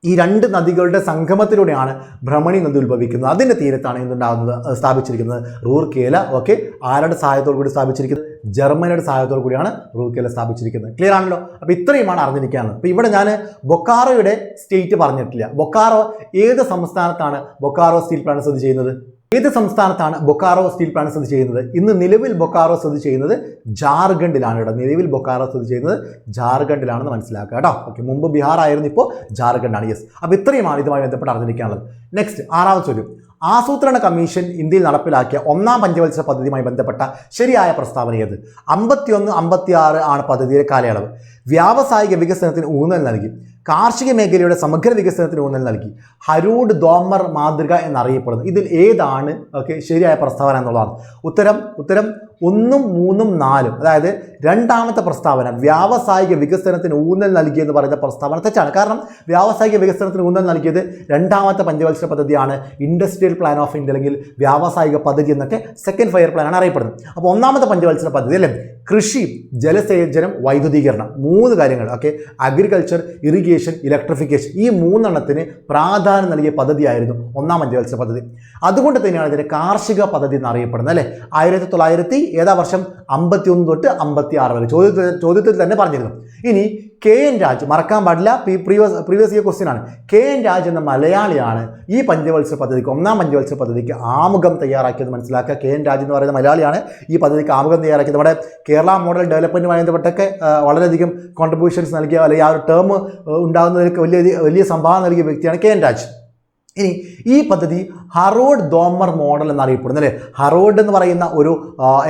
Speaker 1: ഈ രണ്ട് നദികളുടെ സംഗമത്തിലൂടെയാണ് ഭ്രമണി നദി ഉത്ഭവിക്കുന്നത്. അതിന്റെ തീരത്താണ് എന്തുണ്ടാകുന്നത് സ്ഥാപിച്ചിരിക്കുന്നത്? റൂർക്കേല ഓക്കെ? ആരുടെ സഹായത്തോടു കൂടി സ്ഥാപിച്ചിരിക്കുന്നത്? ജർമ്മനിയുടെ സഹായത്തോടു കൂടിയാണ് റൂർക്കേല സ്ഥാപിച്ചിരിക്കുന്നത്. ക്ലിയർ ആണല്ലോ? അപ്പോൾ ഇത്രയുമാണ് അറിഞ്ഞിരിക്കുകയാണ് അപ്പോൾ ഇവിടെ ഞാൻ ബൊക്കാറോയുടെ സ്റ്റേറ്റ് പറഞ്ഞിട്ടില്ല. ബൊക്കാറോ ഏത് സംസ്ഥാനത്താണ് ബൊക്കാറോ സ്റ്റീൽ പ്ലാന്റ് സ്ഥിതി ചെയ്യുന്നത്? ഏത് സംസ്ഥാനത്താണ് ബൊക്കാറോ സ്റ്റീൽ പ്ലാന്റ് സ്ഥിതി ചെയ്യുന്നത്? ഇന്ന് നിലവിൽ ബൊക്കാറോ സ്ഥിതി ചെയ്യുന്നത് ജാർഖണ്ഡിലാണ് കേട്ടോ. നിലവിൽ ബൊക്കാറോ സ്ഥിതി ചെയ്യുന്നത് ജാർഖണ്ഡിലാണെന്ന് മനസ്സിലാക്കുക കേട്ടോ. ഓക്കെ മുമ്പ് ബിഹാർ ആയിരുന്നു ഇപ്പോൾ ജാർഖണ്ഡാണ്. യെസ് അപ്പോൾ ഇത്രയുമാണ് ഇതുമായി ബന്ധപ്പെട്ട് അറിഞ്ഞിരിക്കാനുള്ളത്. നെക്സ്റ്റ് ആറാമത്തെ ചോദ്യം. ആസൂത്രണ കമ്മീഷൻ ഇന്ത്യയിൽ നടപ്പിലാക്കിയ ഒന്നാം പഞ്ചവത്സര പദ്ധതിയുമായി ബന്ധപ്പെട്ട ശരിയായ പ്രസ്താവന ഏത്? അമ്പത്തിയൊന്ന് അമ്പത്തിയാറ് ആണ് പദ്ധതിയുടെ കാലയളവ്. വ്യാവസായിക വികസനത്തിന് ഊന്നൽ നൽകി. കാർഷിക മേഖലയുടെ സമഗ്ര വികസനത്തിന് ഊന്നൽ നൽകി. ഹരൂഡ് ദോമർ മാതൃക എന്നറിയപ്പെടുന്നു. ഇതിൽ ഏതാണ് ഓക്കെ ശരിയായ പ്രസ്താവന എന്നുള്ളതാണ്. ഉത്തരം ഉത്തരം ഒന്നും മൂന്നും നാലും അതായത് രണ്ടാമത്തെ പ്രസ്താവന വ്യാവസായിക വികസനത്തിന് ഊന്നൽ നൽകി എന്ന് പറയുന്ന പ്രസ്താവന തെറ്റാണ്. കാരണം വ്യാവസായിക വികസനത്തിന് ഊന്നൽ നൽകിയത് രണ്ടാമത്തെ പഞ്ചവത്സര പദ്ധതിയാണ് ഇൻഡസ്ട്രിയൽ പ്ലാൻ ഓഫ് ഇന്ത്യ അല്ലെങ്കിൽ വ്യാവസായിക പദ്ധതി എന്നൊക്കെ സെക്കൻഡ് ഫയർ പ്ലാൻ ആണ് അറിയപ്പെടുന്നത്. അപ്പോൾ ഒന്നാമത്തെ പഞ്ചവത്സര പദ്ധതി അല്ലേ? കൃഷി ജലസേചനം വൈദ്യുതീകരണം. മൂന്ന് കാര്യങ്ങൾ ഓക്കെ അഗ്രികൾച്ചർ ഇറിഗേഷൻ ഇലക്ട്രിഫിക്കേഷൻ ഈ മൂന്നെണ്ണത്തിന് പ്രാധാന്യം നൽകിയ പദ്ധതിയായിരുന്നു ഒന്നാം പഞ്ചവത്സര പദ്ധതി. അതുകൊണ്ട് തന്നെയാണ് ഇതിന്റെ കാർഷിക പദ്ധതി എന്നറിയപ്പെടുന്നത് അല്ലേ? ആയിരത്തി തൊള്ളായിരത്തി ഏതാ വർഷം? അമ്പത്തി ഒന്ന് തൊട്ട് അമ്പത്തി ആറ് വരെ. ചോദ്യത്തിൽ ചോദ്യത്തിൽ തന്നെ പറഞ്ഞിരുന്നു. ഇനി കെ എൻ രാജ് മറക്കാൻ പാടില്ല പ്രീവിയസ് പ്രീവിയസ് ഇയർ ക്വസ്റ്റ്യൻ ആണ്. കെ എൻ രാജ് എന്ന മലയാളിയാണ് ഈ പഞ്ചവത്സര പദ്ധതിക്ക് ഒന്നാം പഞ്ചവത്സര പദ്ധതിക്ക് ആമുഖം തയ്യാറാക്കിയത് മനസ്സിലാക്കുക. കെ എൻ രാജ് എന്ന് പറയുന്ന മലയാളിയാണ് ഈ പദ്ധതിക്ക് ആമുഖം തയ്യാറാക്കിയത്. നമ്മുടെ കേരള മോഡൽ ഡെവലപ്മെന്റുമായി ബന്ധപ്പെട്ടൊക്കെ വളരെയധികം കോൺട്രിബ്യൂഷൻസ് നൽകിയ അല്ലെങ്കിൽ ആ ഒരു ടേം ഉണ്ടാകുന്നതിലേക്ക് വലിയ വലിയ സംഭാവന നൽകിയ വ്യക്തിയാണ് കെ എൻ രാജ്. ഇനി ഈ പദ്ധതി ഹറോഡ് ദോമർ മോഡൽ എന്നറിയപ്പെടുന്നു അല്ലേ? ഹറോഡ് എന്ന് പറയുന്ന ഒരു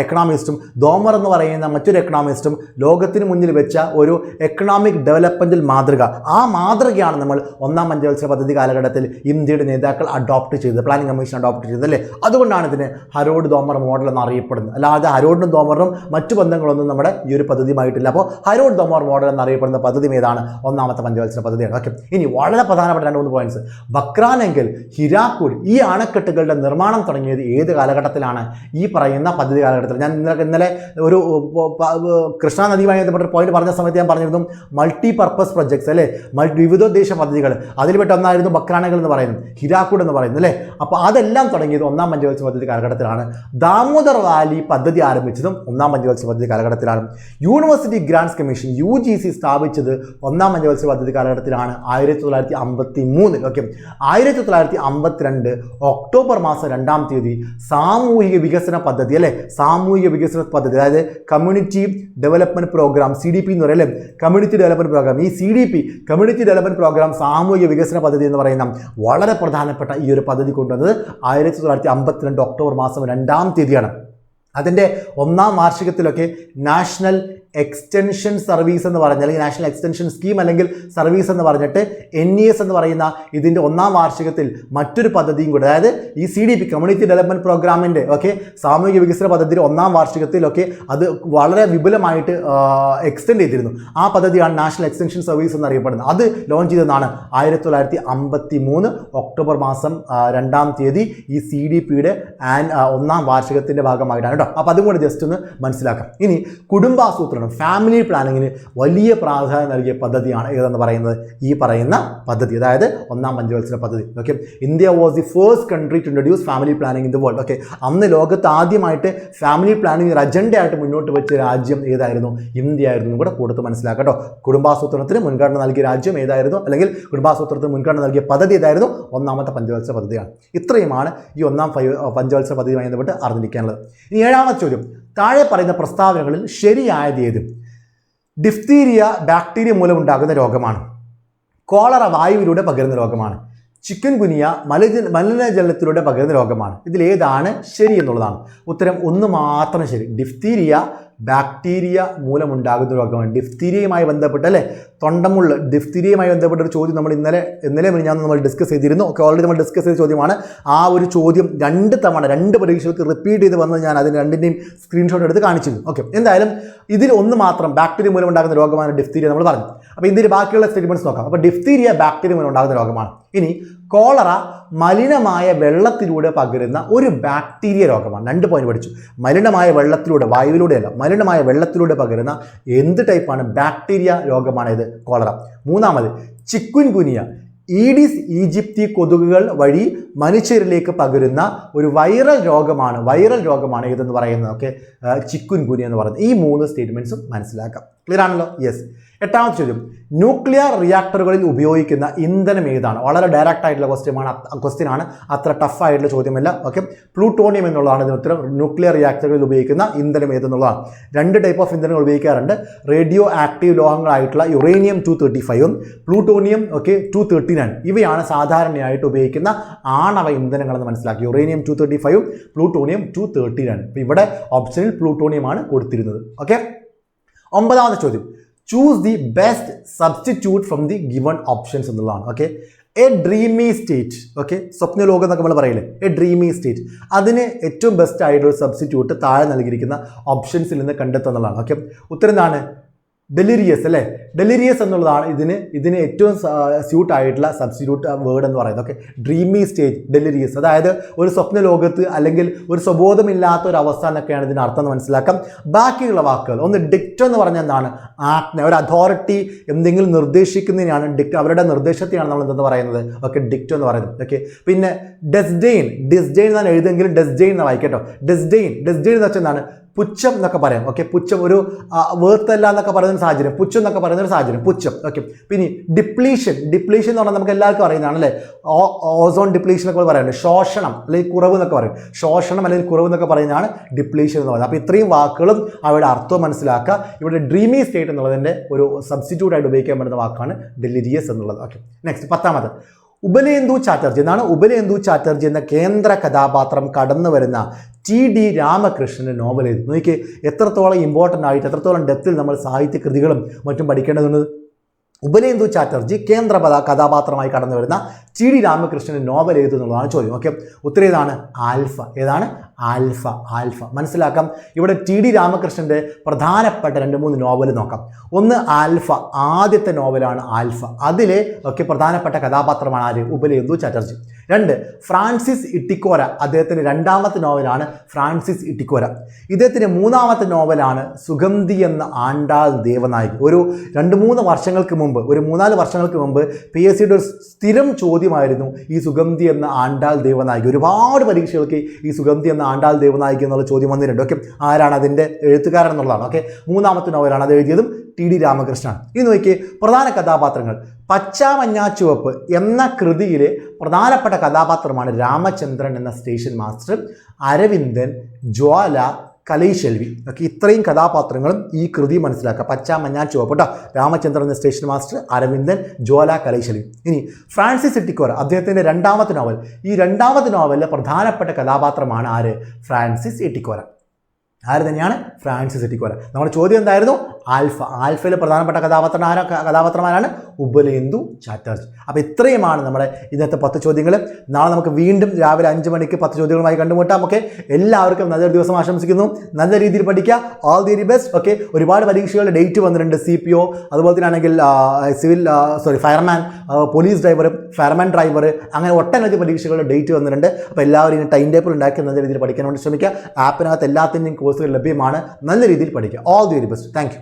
Speaker 1: എക്കണോമിസ്റ്റും ദോമർ എന്ന് പറയുന്ന മറ്റൊരു എക്കണോമിസ്റ്റും ലോകത്തിന് മുന്നിൽ വെച്ച ഒരു എക്കണോമിക് ഡെവലപ്മെന്റിൽ മാതൃക. ആ മാതൃകയാണ് നമ്മൾ ഒന്നാം പഞ്ചവത്സര പദ്ധതി കാലഘട്ടത്തിൽ ഇന്ത്യയുടെ നേതാക്കൾ അഡോപ്റ്റ് ചെയ്തത് പ്ലാനിംഗ് കമ്മീഷൻ അഡോപ്റ്റ് ചെയ്തത് അല്ലേ? അതുകൊണ്ടാണ് ഇതിന് ഹരോഡ് ദോമർ മോഡൽ എന്നറിയപ്പെടുന്നത്. അല്ലാതെ ഹരോഡിനും ദോമറിനും മറ്റു ബന്ധങ്ങളൊന്നും നമ്മുടെ ഈ ഒരു പദ്ധതിയുമായിട്ടില്ല. അപ്പോൾ ഹരോഡ് ദോമർ മോഡൽ എന്നറിയപ്പെടുന്ന പദ്ധതി ഏതാണ്? ഒന്നാമത്തെ പഞ്ചവത്സര പദ്ധതിയാണ്. ഓക്കെ. ഇനി വളരെ പ്രധാനപ്പെട്ട രണ്ട് മൂന്ന് പോയിന്റ്സ് ബക്രാനെങ്കിൽ ഹിരാക്കൂഡ് ഈ അണക്കെട്ടുകളുടെ നിർമ്മാണം തുടങ്ങിയത് ഏത് കാലഘട്ടത്തിലാണ്? ഈ പറയുന്ന പദ്ധതി കാലഘട്ടത്തിൽ. ഞാൻ ഇന്നലെ ഇന്നലെ ഒരു കൃഷ്ണ നദിയുമായി ബന്ധപ്പെട്ട പോയിന്റ് പറഞ്ഞ സമയത്ത് ഞാൻ പറഞ്ഞിരുന്നു മൾട്ടി പർപ്പസ് പ്രൊജക്ട്സ് അല്ലേ വിവിധോദ്ദേശ പദ്ധതികൾ. അതിൽപ്പെട്ട ഒന്നായിരുന്നു ബക്രാണകൾ എന്ന് പറയുന്നത് ഹിരാക്കൂട് എന്ന് പറയുന്നത് അല്ലേ? അപ്പോൾ അതെല്ലാം തുടങ്ങിയത് ഒന്നാം പഞ്ചവത്സര പദ്ധതി കാലഘട്ടത്തിലാണ്. ദാമോദർ വാലി പദ്ധതി ആരംഭിച്ചതും ഒന്നാം പഞ്ചവത്സര പദ്ധതി കാലഘട്ടത്തിലാണ്. University Grants Commission U G C സ്ഥാപിച്ചത് ഒന്നാം പഞ്ചവത്സര പദ്ധതി കാലഘട്ടത്തിലാണ്. ആയിരത്തി തൊള്ളായിരത്തി അമ്പത്തി ഓക്കെ ആയിരത്തി തൊള്ളായിരത്തി അമ്പത്തിരണ്ട് ഒക്ടോബർ മാസം രണ്ടാം തീയതി സാമൂഹിക വികസന പദ്ധതി അല്ലെ? സാമൂഹിക വികസന പദ്ധതി. അതായത് community development programme C D P എന്ന് പറയും അല്ലെ? കമ്മ്യൂണിറ്റി ഡെവലപ്മെന്റ് പ്രോഗ്രാം ഈ C D P community development programme സാമൂഹിക വികസന പദ്ധതി എന്ന് പറയുന്ന വളരെ പ്രധാനപ്പെട്ട ഈ ഒരു പദ്ധതി കൊണ്ടുവന്നത് ആയിരത്തി തൊള്ളായിരത്തി അമ്പത്തിരണ്ട് ഒക്ടോബർ മാസം രണ്ടാം തീയതിയാണ്. അതിന്റെ ഒന്നാം വാർഷികത്തിലൊക്കെ നാഷണൽ എക്സ്റ്റൻഷൻ സർവീസ് എന്ന് പറഞ്ഞ അല്ലെങ്കിൽ നാഷണൽ എക്സ്റ്റൻഷൻ സ്കീം അല്ലെങ്കിൽ സർവീസ് എന്ന് പറഞ്ഞിട്ട് എൻ ഇ എസ് എന്ന് പറയുന്ന ഇതിന്റെ ഒന്നാം വാർഷികത്തിൽ മറ്റൊരു പദ്ധതിയും കൂടെ അതായത് ഈ C D P community development പ്രോഗ്രാമിന്റെ ഓക്കെ സാമൂഹിക വികസന പദ്ധതിയുടെ ഒന്നാം വാർഷികത്തിലൊക്കെ അത് വളരെ വിപുലമായിട്ട് എക്സ്റ്റെൻഡ് ചെയ്തിരുന്നു. ആ പദ്ധതിയാണ് നാഷണൽ എക്സ്റ്റൻഷൻ സർവീസ് എന്നറിയപ്പെടുന്നത്. അത് ലോഞ്ച് ചെയ്തതാണ് ആയിരത്തി തൊള്ളായിരത്തി അമ്പത്തി മൂന്ന് ഒക്ടോബർ മാസം രണ്ടാം തീയതി ഈ സി ഡി പിയുടെ ആൻ ഒന്നാം വാർഷികത്തിന്റെ ഭാഗമായിട്ടാണ് കേട്ടോ. അപ്പോൾ അതും കൂടെ ജസ്റ്റ് ഒന്ന് മനസ്സിലാക്കാം. ഇനി കുടുംബാസൂത്രണം. ഫാമിലി പ്ലാനിങ്ങിന് വലിയ പ്രാധാന്യം നൽകിയ പദ്ധതിയാണ് ഏതെന്ന് പറയുന്നത്? ഈ പറയുന്ന പദ്ധതി. അതായത് ഒന്നാം പഞ്ചവത്സര പദ്ധതി. Okay India was the first country to introduce family planning in the world okay അന്ന് ലോകത്ത് ആദ്യമായിട്ട് ഫാമിലി പ്ലാനിങ് ഒരു അജണ്ടയായിട്ട് മുന്നോട്ട് വെച്ച രാജ്യം ഏതായിരുന്നു? ഇന്ത്യ ആയിരുന്നു. കൂടെ കൊടുത്ത് മനസ്സിലാക്കട്ടോ കുടുംബാസൂത്രണത്തിന് മുൻഗണന നൽകിയ രാജ്യം ഏതായിരുന്നു? അല്ലെങ്കിൽ കുടുംബാസൂത്രണത്തിന് മുൻഗണന നൽകിയ പദ്ധതി ഏതായിരുന്നു? ഒന്നാമത്തെ പഞ്ചവത്സര പദ്ധതിയാണ്. ഇത്രയുമാണ് ഈ ഒന്നാം പഞ്ചവത്സര പദ്ധതിയുമായി ബന്ധപ്പെട്ട് അറിഞ്ഞിരിക്കാനുള്ളത്. ഇനി ഏഴാമത്തെ ചോദ്യം. താഴെ പറയുന്ന പ്രസ്താവനകളിൽ ശരിയായത് ഏത് ഡിഫ്തീരിയ ബാക്ടീരിയ മൂലം ഉണ്ടാകുന്ന രോഗമാണ്. കോളറ വായുവിലൂടെ പകരുന്ന രോഗമാണ്. ചിക്കൻ ഗുനിയ മലജ മലിനജലത്തിലൂടെ പകരുന്ന രോഗമാണ്. ഇതിലേതാണ് ശരി എന്നുള്ളതാണ്. ഉത്തരം ഒന്ന് മാത്രം ശരി. ഡിഫ്തീരിയ ബാക്ടീരിയ മൂലമുണ്ടാകുന്ന രോഗമാണ്. ഡിഫ്തീരിയയുമായി ബന്ധപ്പെട്ട് അല്ലേ? തൊണ്ടമുള്ള ഡിഫ്തിരിയുമായി ബന്ധപ്പെട്ട ഒരു ചോദ്യം നമ്മൾ ഇന്നലെ ഇന്നലെ ഞാൻ നമ്മൾ ഡിസ്കസ് ചെയ്തിരുന്നു. ഒക്കെ ഓൾറെഡി നമ്മൾ ഡിസ്കസ് ചെയ്ത ചോദ്യമാണ്. ആ ഒരു ചോദ്യം രണ്ട് തവണ രണ്ട് പരീക്ഷകൾക്ക് റിപ്പീറ്റ് ചെയ്ത് വന്ന് ഞാൻ അതിന് രണ്ടിന്റെയും സ്ക്രീൻഷോട്ട് എടുത്ത് കാണിച്ചിരുന്നു. ഓക്കെ എന്തായാലും ഇതിൽ ഒന്ന് മാത്രം ബാക്ടീരിയ മൂലം ഉണ്ടാകുന്ന രോഗമാണ് ഡിഫ്തീരിയ നമ്മൾ പറഞ്ഞു. അപ്പോൾ ഇതിൽ ബാക്കിയുള്ള സ്റ്റേറ്റ്മെന്റ്സ് നോക്കാം. അപ്പോൾ ഡിഫ്തീരിയ ബാക്ടീരിയ മൂലം ഉണ്ടാകുന്ന രോഗമാണ്. ഇനി കോളറ മലിനമായ വെള്ളത്തിലൂടെ പകരുന്ന ഒരു ബാക്ടീരിയ രോഗമാണ്. രണ്ട് പോയിന്റ് പഠിച്ചു. മലിനമായ വെള്ളത്തിലൂടെ വായുവിലൂടെയല്ല മലിനമായ വെള്ളത്തിലൂടെ പകരുന്ന എന്ത് ടൈപ്പാണ് ബാക്ടീരിയ രോഗമാണ് ഇത്. കോളറ. മൂന്നാമത് ചിക്കുൻ ഗുനിയ ഈഡിസ് ഈജിപ്തി കൊതുകുകൾ വഴി മനുഷ്യരിലേക്ക് പകരുന്ന ഒരു വൈറൽ രോഗമാണ് വൈറൽ രോഗമാണ് ഇതെന്ന് പറയുന്നത്? ഓക്കെ ചിക്കുൻ ഗുനിയ എന്ന് പറയുന്നത്. ഈ മൂന്ന് സ്റ്റേറ്റ്മെന്റ്സും മനസ്സിലാക്കാം. ക്ലിയർ ആണല്ലോ? യെസ് എട്ടാമത്തെ ചോദ്യം. ന്യൂക്ലിയർ റിയാക്ടറുകളിൽ ഉപയോഗിക്കുന്ന ഇന്ധനം ഏതാണ്? വളരെ ഡയറക്റ്റ് ആയിട്ടുള്ള ക്വസ്റ്റ്യമാണ് ക്വസ്റ്റ്യൻ ആണ്. അത്ര ടഫ് ആയിട്ടുള്ള ചോദ്യമല്ല. ഓക്കെ പ്ലൂട്ടോണിയം എന്നുള്ളതാണ് ഇതിന് ഉത്തരം. ന്യൂക്ലിയർ റിയാക്ടറുകളിൽ ഉപയോഗിക്കുന്ന ഇന്ധനം ഏതെന്നുള്ളതാണ്. രണ്ട് ടൈപ്പ് ഓഫ് ഇന്ധനങ്ങൾ ഉപയോഗിക്കാറുണ്ട്. റേഡിയോ ആക്റ്റീവ് ലോഹങ്ങളായിട്ടുള്ള യുറേനിയം ടു തേർട്ടി ഫൈവും plutonium okay two thirty nine ഇവയാണ് സാധാരണയായിട്ട് ഉപയോഗിക്കുന്ന ആണവ ഇന്ധനങ്ങളെന്ന് മനസ്സിലാക്കി. യുറേനിയം ടു തേർട്ടി ഫൈവും പ്ലൂട്ടോണിയം ടു തേർട്ടി നയൻ ഇവിടെ ഓപ്ഷനിൽ പ്ലൂട്ടോണിയമാണ് കൊടുത്തിരുന്നത്. ഓക്കെ ഒമ്പതാമത്തെ ചോദ്യം. Choose the best substitute from the given options എന്നുള്ളതാണ് okay a dreamy state okay സ്വപ്നലോകം എന്നൊക്കെ നമ്മൾ പറയില്ലേ? എ ഡ്രീമി സ്റ്റേറ്റ് അതിന് ഏറ്റവും ബെസ്റ്റ് ആയിട്ടുള്ള സബ്സ്റ്റിറ്റ്യൂട്ട് താഴെ നൽകിയിരിക്കുന്ന ഓപ്ഷൻസിൽ നിന്ന് കണ്ടെത്തുന്നതാണ് ഓക്കെ ഉത്തരം എന്താണ്? ഡെലിരിയസ് അല്ലേ? ഡെലിരിയസ് എന്നുള്ളതാണ് ഇതിന് ഇതിന് ഏറ്റവും സ്യൂട്ട് ആയിട്ടുള്ള സബ്സ്റ്റിറ്റ്യൂട്ട് വേർഡ് എന്ന് പറയുന്നത്. ഓക്കെ ഡ്രീമി സ്റ്റേജ് ഡെലിരിയസ് അതായത് ഒരു സ്വപ്ന ലോകത്ത് അല്ലെങ്കിൽ ഒരു സ്വബോധമില്ലാത്ത ഒരു അവസ്ഥ എന്നൊക്കെയാണ് ഇതിന് അർത്ഥം മനസ്സിലാക്കാം. ബാക്കിയുള്ള വാക്കുകൾ ഒന്ന് ഡിക്റ്റ് എന്ന് പറഞ്ഞാൽ എന്താണ്? ആജ്ഞ ഒരു അതോറിറ്റി എന്തെങ്കിലും നിർദ്ദേശിക്കുന്നതിനാണ് ഡിക്റ്റ് അവരുടെ നിർദ്ദേശത്തെയാണ് നമ്മൾ എന്തെന്ന് പറയുന്നത്? ഓക്കെ ഡിക്റ്റ് എന്ന് പറയുന്നത്. ഓക്കെ പിന്നെ ഡെസ്ഡെയിൻ ഡിസ്ഡെയിൻ എന്നാണ് എഴുതെങ്കിലും ഡെസ്ഡെയിൻ എന്ന് വായിക്കട്ടോ ഡെസ്ഡെയിൻ ഡെസ്ഡെയിൻ എന്ന് വെച്ചാൽ എന്താണ്? പുച്ഛം എന്നൊക്കെ പറയാം. ഓക്കെ പുച്ഛം ഒരു വേർത്തല്ല എന്നൊക്കെ പറയുന്ന സാഹചര്യം. പുച്ഛം എന്നൊക്കെ പറയുന്ന ഒരു സാഹചര്യം. പുച്ഛം. ഓക്കെ പിന്നെ ഡിപ്ലീഷൻ ഡിപ്ലീഷൻ എന്ന് പറഞ്ഞാൽ നമുക്ക് എല്ലാവർക്കും അറിയുന്നതാണ് അല്ലേ? ഓസോൺ ഡിപ്ലീഷൻ ഒക്കെ പറയുന്നത്. ശോഷണം അല്ലെങ്കിൽ കുറവ് എന്നൊക്കെ പറയും. ശോഷണം അല്ലെങ്കിൽ കുറവ് എന്നൊക്കെ പറയുന്നതാണ് ഡിപ്ലീഷൻ എന്ന് പറയുന്നത്. അപ്പോൾ ഇത്രയും വാക്കുകളും അവയുടെ അർത്ഥം മനസ്സിലാക്കുക. ഇവിടെ ഡ്രീമി സ്റ്റേറ്റ് എന്നുള്ളതിന്റെ ഒരു സബ്സ്റ്റിറ്റ്യൂട്ട് ആയിട്ട് ഉപയോഗിക്കാൻ പറ്റുന്ന വാക്കാണ് ഡെലിരിയസ് എന്നുള്ളത്. ഓക്കെ നെക്സ്റ്റ് പത്താമത്. ഉപലേന്ദു ചാറ്റർജി. എന്നാണ് ഉപലേന്ദു ചാറ്റർജി എന്ന കേന്ദ്ര കഥാപാത്രം കടന്നു വരുന്ന ടി ഡി രാമകൃഷ്ണന്റെ നോവൽ എഴുതി. നോക്കി എത്രത്തോളം ഇമ്പോർട്ടന്റ് ആയിട്ട് എത്രത്തോളം ഡെപ്തിൽ നമ്മൾ സാഹിത്യ കൃതികളും മറ്റും പഠിക്കേണ്ടതുണ്ട്. ഉപലേന്ദു ചാറ്റർജി കേന്ദ്ര കഥാപാത്രമായി കടന്നു വരുന്ന ടി ഡി രാമകൃഷ്ണൻ നോവൽ എന്നുള്ളതാണ് ചോദ്യം. ഓക്കെ ഉത്തരം ഏതാണ്? ആൽഫ. ഏതാണ്? ആൽഫ. ആൽഫ. മനസ്സിലാക്കാം. ഇവിടെ ടി ഡി രാമകൃഷ്ണന്റെ പ്രധാനപ്പെട്ട രണ്ട് മൂന്ന് നോവൽ നോക്കാം. ഒന്ന് ആൽഫ. ആദ്യത്തെ നോവലാണ് ആൽഫ. അതിലെ ഒക്കെ പ്രധാനപ്പെട്ട കഥാപാത്രമാണ് ആര്? ഉപലേന്ദു ചാറ്റർജി. രണ്ട് ഫ്രാൻസിസ് ഇട്ടിക്കോര. അദ്ദേഹത്തിന്റെ രണ്ടാമത്തെ നോവലാണ് ഫ്രാൻസിസ് ഇട്ടിക്കോര. ഇദ്ദേഹത്തിന്റെ മൂന്നാമത്തെ നോവലാണ് സുഗന്ധി എന്ന ആണ്ടാൾ ദേവനായകി ഒരു രണ്ട് മൂന്ന് വർഷങ്ങൾക്ക് മുമ്പ് ഒരു മൂന്നാൽ വർഷങ്ങൾക്ക് മുമ്പ് പി എസ് സിയുടെ ഒരു സ്ഥിരം ചോദ്യമായിരുന്നു ഈ സുഗന്ധി എന്ന ആണ്ടാൾ ദേവനായകി ഒരുപാട് പരീക്ഷകൾക്ക് ഈ സുഗന്ധി എന്ന ആണ്ടാൾ ദേവനായകി എന്നുള്ള ചോദ്യം വന്നിട്ടുണ്ട്. ഓക്കെ ആരാണ് അതിന്റെ എഴുത്തുകാരൻ എന്നുള്ളതാണ്. ഓക്കെ മൂന്നാമത്തെ നോവലാണ് അത് എഴുതിയതും ടി ഡി രാമകൃഷ്ണൻ. ഇത് നോക്കി പ്രധാന കഥാപാത്രങ്ങൾ. പച്ച മഞ്ഞ ചുവപ്പ് എന്ന കൃതിയിലെ പ്രധാനപ്പെട്ട കഥാപാത്രമാണ് രാമചന്ദ്രൻ എന്ന station master Aravindan Jwala Kalaiselvi. Okay ഇത്രയും കഥാപാത്രങ്ങളും ഈ കൃതി മനസ്സിലാക്കുക. പച്ച മഞ്ഞ ചുവപ്പ് കേട്ടോ രാമചന്ദ്രൻ എന്ന സ്റ്റേഷൻ മാസ്റ്റർ അരവിന്ദൻ ജ്വാല കലൈശെൽവി. ഇനി ഫ്രാൻസിസ് സിറ്റിക്കോർ അദ്ദേഹത്തിന്റെ രണ്ടാമത്തെ നോവൽ. ഈ രണ്ടാമത്തെ നോവലിലെ പ്രധാനപ്പെട്ട കഥാപാത്രമാണ് ആര്? ഫ്രാൻസിസ് ഇട്ടിക്കോര ആര് തന്നെയാണ്? ഫ്രാൻസിസ് ഇട്ടിക്കോര നമ്മുടെ ചോദ്യം എന്തായിരുന്നു? ആൽഫ. ആൽഫയിലെ പ്രധാനപ്പെട്ട കഥാപാത്രം കഥാപാത്രമാരാണ് ഉപലേന്ദു ചാറ്റർജി. അപ്പോൾ ഇത്രയുമാണ് നമ്മുടെ ഇന്നത്തെ പത്ത് ചോദ്യങ്ങൾ നാളെ നമുക്ക് വീണ്ടും രാവിലെ അഞ്ച് മണിക്ക് പത്ത് ചോദ്യങ്ങളുമായി കണ്ടുമുട്ടാം. ഓക്കെ? എല്ലാവർക്കും നല്ലൊരു ദിവസം ആശംസിക്കുന്നു. നല്ല രീതിയിൽ പഠിക്കുക. All the very best okay? ഒരുപാട് പരീക്ഷകളുടെ ഡേറ്റ് വന്നിട്ടുണ്ട്. സി പി ഒ അതുപോലെ തന്നെ ആണെങ്കിൽ civil sorry fireman police driver fireman driver അങ്ങനെ ഒട്ടനവധി പരീക്ഷകളുടെ ഡേറ്റ് വന്നിട്ടുണ്ട്. അപ്പോൾ എല്ലാവരും ഇനി ടൈം ടേബിൾ ഉണ്ടാക്കി നല്ല രീതിയിൽ പഠിക്കാൻ വേണ്ടി ശ്രമിക്കുക ആപ്പിനകത്ത് എല്ലാത്തിന്റെയും കോഴ്സുകൾ ലഭ്യമാണ്. നല്ല രീതിയിൽ പഠിക്കുക. All the very best thank